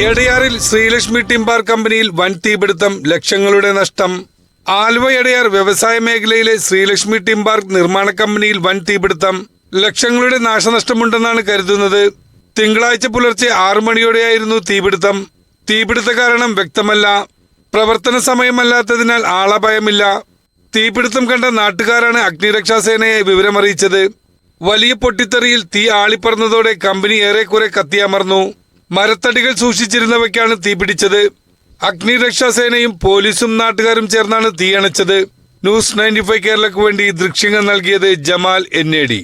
എടയാറിൽ ശ്രീലക്ഷ്മി ടിംബാർ കമ്പനിയിൽ വൻ തീപിടുത്തം ലക്ഷങ്ങളുടെ നഷ്ടം. ആലുവ എടയാർ വ്യവസായ മേഖലയിലെ ശ്രീലക്ഷ്മി ടിംബാർ നിർമ്മാണ കമ്പനിയിൽ വൻ തീപിടുത്തം ലക്ഷങ്ങളുടെ നാശനഷ്ടമുണ്ടെന്നാണ് കരുതുന്നത്. തിങ്കളാഴ്ച പുലർച്ചെ ആറു മണിയോടെയായിരുന്നു തീപിടുത്തം. തീപിടുത്ത കാരണം വ്യക്തമല്ല. പ്രവർത്തന സമയമല്ലാത്തതിനാൽ ആളപായമില്ല. തീപിടുത്തം കണ്ട നാട്ടുകാരാണ് അഗ്നിരക്ഷാസേനയെ വിവരമറിയിച്ചത്. വലിയ പൊട്ടിത്തെറിയിൽ തീ ആളിപ്പറന്നതോടെ കമ്പനി ഏറെക്കുറെ കത്തിയമർന്നു. മരത്തടികൾ സൂക്ഷിച്ചിരുന്നവയ്ക്കാണ് തീപിടിച്ചത് അഗ്നിരക്ഷാസേനയും പോലീസും നാട്ടുകാരും ചേർന്നാണ് തീയണച്ചത് ന്യൂസ് നയന്റി ഫൈവ് കേരളക്ക് വേണ്ടി ദൃക്ഷ്യങ്ങൾ നൽകിയത് ജമാൽ എൻ എ ഡി.